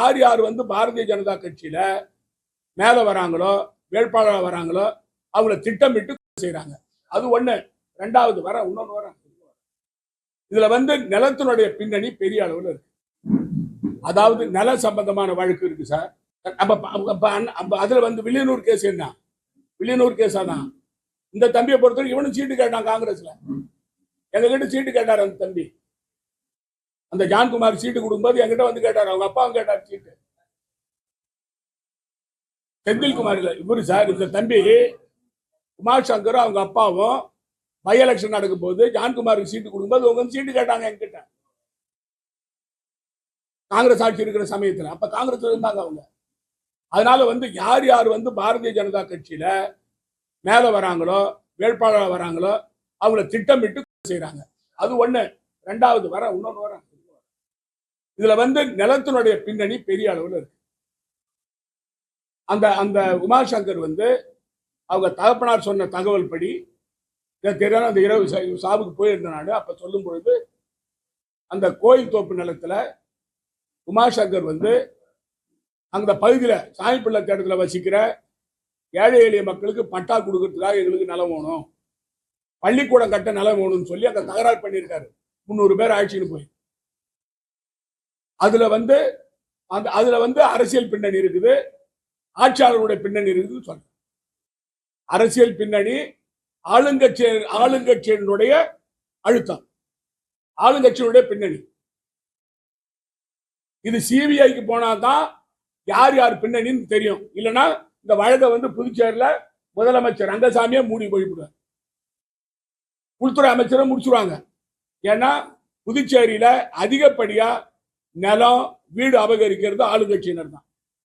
யார் யார் வந்து பாரதிய ஜனதா கட்சியில மேல வராங்களோ வேட்பாளராக வராங்களோ அவங்கள திட்டமிட்டு செய்கிறாங்க அது ஒண்ணு. ரெண்டாவது வர இன்னொன்று வர. இதுல வந்து நிலத்தினுடைய பின்னணி பெரிய அளவுல இருக்கு. அதாவது நில சம்பந்தமான வழக்கு இருக்கு சார். அப்ப அப்ப- அதுல வந்து வில்லியனூர் கேஸ் என்ன? வில்லியனூர் கேஸ் தான். இந்த தம்பியை பொறுத்தவரைக்கும் இவனும் சீட்டு கேட்டான் காங்கிரஸ்ல. எங்ககிட்ட சீட்டு கேட்டார் அந்த தம்பி. அந்த ஜான்குமார் சீட்டு கொடுக்கும்போது என்கிட்ட வந்து கேட்டார். அவங்க அப்பாவும் கேட்டார் சீட்டு. செந்தில்குமார் இல்ல இவரு சார் இந்த தம்பி குமார் சங்கரும் அவங்க அப்பாவும் பை எலெக்ஷன் நடக்கும் போது ஜான்குமாருக்கு சீட்டு கொடுக்கும்போது உங்க வந்து சீட்டு கேட்டாங்க என்கிட்ட. காங்கிரஸ் ஆட்சி இருக்கிற சமயத்துல. அப்ப காங்கிரஸ் இருந்தாங்க அவங்க. அதனால வந்து யார் யார் வந்து பாரதிய ஜனதா கட்சியில மேல வராங்களோ வேட்பாளராக வராங்களோ அவங்கள திட்டமிட்டு செய்யறாங்க அது ஒண்ணு. ரெண்டாவது வர இன்னொன்னு வர. இதுல வந்து நிலத்தினுடைய பின்னணி பெரிய அளவில் இருக்கு. அந்த அந்த உமாசங்கர் வந்து அவங்க தகப்பனார் சொன்ன தகவல் படி எனக்கு தெரியாத அந்த இரவு சாபுக்கு சாவுக்கு போயிருந்த நாடு சொல்லும் பொழுது அந்த கோயில் தோப்பு நிலத்தில் உமாசங்கர் வந்து அந்த பகுதியில் சாமி பிள்ளை தேட்டத்துல வசிக்கிற ஏழை எளிய மக்களுக்கு பட்டா கொடுக்கறதுக்காக எங்களுக்கு நிலம் வேணும். பள்ளிக்கூடம் கட்ட நிலம் வேணும்னு சொல்லி அந்த தகராறு பண்ணியிருக்காரு. முந்நூறு பேர் ஆட்சின்னு போய். அதுல வந்து அந்த அதுல வந்து அரசியல் பின்னணி இருக்குது. ஆட்சியாளருடைய பின்னணி இருக்குதுன்னு சொல்றேன். அரசியல் பின்னணி ஆளுங்கட்சி ஆளுங்கட்சியினுடைய அழுத்தம். ஆளுங்கட்சியினுடைய பின்னணி. இது சிபிஐக்கு போனாதான் யார் யார் பின்னணின்னு தெரியும். இல்லைன்னா இந்த வழக்கை வந்து புதுச்சேரியில் முதலமைச்சர் ரங்கசாமியே மூடி போய்விடுவார் உள்துறை அமைச்சரை முடிச்சுடுவாங்க. ஏன்னா புதுச்சேரியில அதிகப்படியா நிலம் வீடு அபகரிக்கிறது ஆளுங்கட்சியினர் தான்